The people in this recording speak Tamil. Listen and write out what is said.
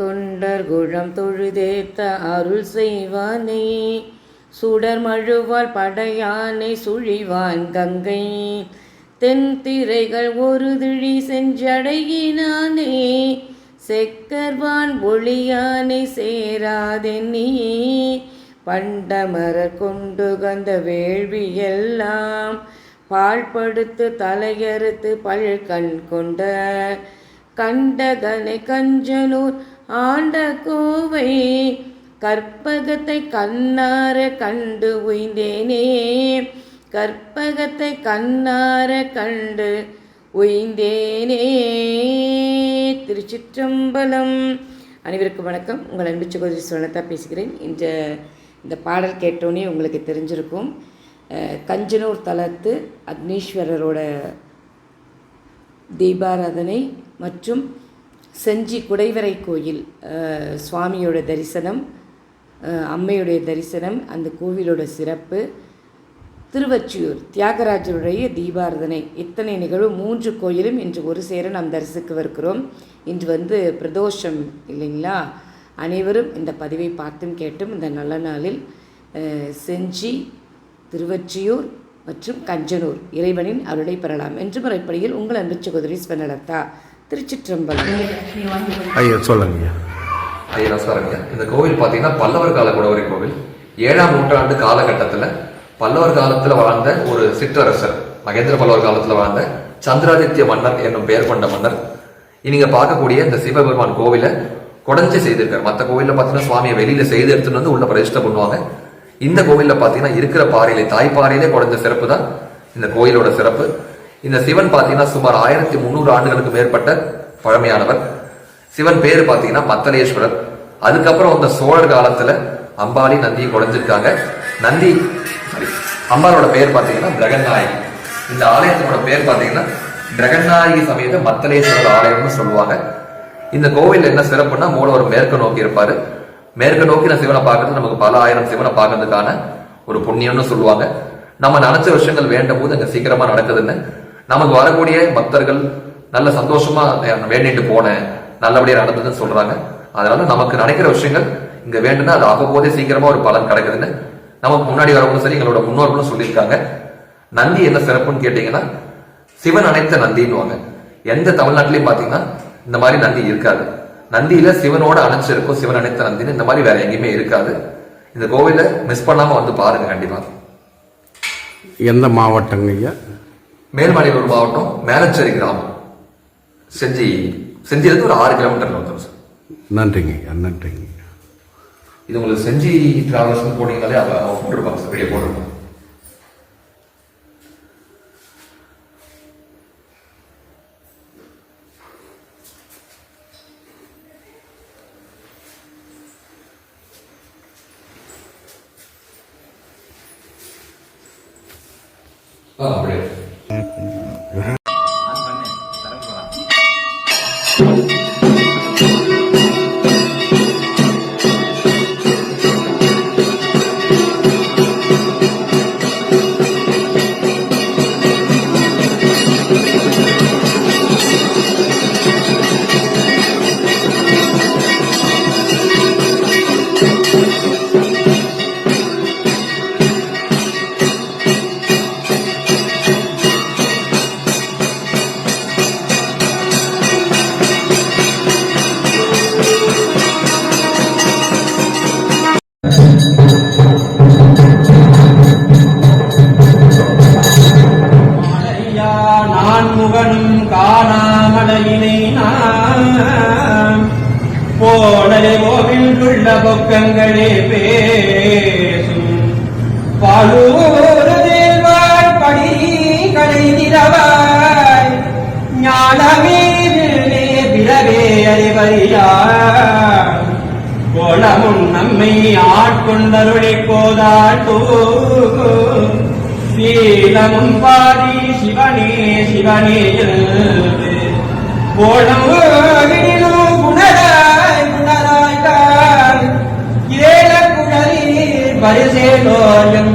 தொண்டர் குழம் தொழுதேத்த அருள் செய்வானே. சுடர் மழுவால் படையானை சுழிவான் கங்கை. தென் திரைகள் ஒரு திழி செஞ்சடையினானே. செக்கர்வான் ஒளியானை சேராதென்னி. பண்டமரர் கொண்டு கந்த வேள்வியெல்லாம் பாழ்படுத்து தலையறுத்து பல்கண் கொண்ட கண்டகனை கஞ்சனூர் ஆண்ட கோவை கற்பகத்தை கண்ணார கண்டு உய்ந்தேனே. கற்பகத்தை கண்ணார கண்டு உய்ந்தேனே. திருச்சிற்றம்பலம். அனைவருக்கும் வணக்கம். உங்கள் அன்பு சகோதரி சுவனத்தா பேசுகிறேன். இந்த இந்த பாடல் கேட்டோன்னே உங்களுக்கு தெரிஞ்சிருக்கும். கஞ்சனூர் தலத்து அக்னீஸ்வரரோட தீபாராதனை மற்றும் செஞ்சி குடைவரை கோயில் சுவாமியோட தரிசனம் அம்மையுடைய தரிசனம் அந்த கோவிலோட சிறப்பு. திருவச்சியூர் தியாகராஜருடைய தீபாரதனை இத்தனை நிகழ்வு மூன்று கோயிலும் இன்று ஒரு சேர நாம் தரிசிக்கவிருக்கிறோம் இன்று வந்து பிரதோஷம் இல்லைங்களா? அனைவரும் இந்த பதிவை பார்த்தும் கேட்டும் இந்த நல்ல நாளில் செஞ்சி திருவச்சியூர் மற்றும் கஞ்சனூர் இறைவனின் அருளை பெறலாம். என்று முறைப்படியில் உங்கள் அன்பு சகோதரி ஸ்வனலதா திருச்சிற்றம்பலம். ஐயா சொல்லுங்க ஐயா நமஸ்காரங்க இந்த கோவில் பார்த்தீங்கன்னா பல்லவர் கால குடவரை கோவில். ஏழாம் நூற்றாண்டு காலகட்டத்தில் பல்லவர் காலத்தில் வாழ்ந்த ஒரு சிற்றரசர் மகேந்திர பல்லவர் காலத்தில் வாழ்ந்த சந்திராதித்ய மன்னர் என்னும் பெயர் கொண்ட மன்னர். நீங்க பார்க்கக்கூடிய இந்த சிவபெருமான் கோவிலை குடஞ்சி செய்திருக்காரு. மற்ற கோவில்ல பார்த்தீங்கன்னா சுவாமியை வெளியில செய்து எடுத்துட்டு வந்து உள்ள பிரதிஷ்டை பண்ணுவாங்க. இந்த கோவில்ல பார்த்தீங்கன்னா இருக்கிற பாறையிலே தாய்ப்பாறையிலே குடஞ்ச சிறப்பு தான் இந்த கோயிலோட சிறப்பு. இந்த சிவன் பார்த்தீங்கன்னா சுமார் ஆயிரத்தி முந்நூறு ஆண்டுகளுக்கு மேற்பட்ட பழமையானவர். சிவன் பேர் பார்த்தீங்கன்னா மத்தலேஸ்வரர். அதுக்கப்புறம் அந்த சோழர் காலத்துல அம்பாளி நந்தியை குறைஞ்சிருக்காங்க நந்தி சாரி அம்பாலோட பேர் பார்த்தீங்கன்னா கிரகநாயகி இந்த ஆலயத்தோட பேர் பார்த்தீங்கன்னா கிரகநாயகி சமயத்தை மத்தலேஸ்வரர் ஆலயம்னு சொல்லுவாங்க. இந்த கோவில் என்ன சிறப்புன்னா மூலவர் மேற்கு நோக்கி இருப்பாரு. மேற்கு நோக்கி நான் சிவனை பார்க்கறது நமக்கு பல ஆயிரம் சிவனை பார்க்கறதுக்கான ஒரு புண்ணியம்னு சொல்லுவாங்க. நம்ம நினைச்ச விஷயங்கள் வேண்டும் போது அங்க சீக்கிரமா நடக்குதுன்னு நமக்கு வரக்கூடிய பக்தர்கள் நல்ல சந்தோஷமா வேண்டிட்டு போனேன் நல்லபடியாக நடந்ததுன்னு சொல்றாங்க. அதனால நமக்கு நினைக்கிற விஷயங்கள் இங்க வேண்டும்னா அது அவ்வப்போதே சீக்கிரமா ஒரு பலன் கிடைக்குதுன்னு நமக்கு முன்னாடி வரவங்களும் சரி எங்களோட முன்னோர்களும் சொல்லியிருக்காங்க. நந்தி என்ன சிறப்புன்னு கேட்டீங்கன்னா சிவன் அனைத்த நந்தின்னுவாங்க. எந்த தமிழ்நாட்டிலையும் பாத்தீங்கன்னா இந்த மாதிரி நந்தி இருக்காது. நந்தியில சிவனோட அணைச்சிருக்கும் சிவன் அனைத்த நந்தின்னு இந்த மாதிரி வேற எங்கேயுமே இருக்காது. இந்த கோவில மிஸ் பண்ணாம வந்து பாருங்க கண்டிப்பா. எந்த மாவட்டங்க ஐயா? மேல்மலையூர் மாவட்டம் மேலச்சேரி கிராமம். செஞ்சி செஞ்சியிலிருந்து ஒரு ஆறு கிலோமீட்டர் வந்துடும் சார். நன்றிங்க நன்றிங்க இது உங்களுக்கு செஞ்சி டிராவல்ஸ் போனீங்கனாலே அவங்க போட்டிருப்பாங்க சார் வீடியோ போட்டிருப்பாங்க ஆ அப்படியே. முகனும் காணாமலையினை நான். போனலை கோவிலுள்ள பொக்கங்களே பேசும். பழுவூர் தேவாய் படி கடை நிறவாய் ஞானமே நின்றே பிறவே அறிவறியாய். உலகும் நம்மை ஆட்கொண்டருளை போதாட்டோ சீலமும் பாதி சிவனே சிவனே என்று கோலமும் குணராய் குணராய் காய் ஏழ குழலி பரிசேலோயம்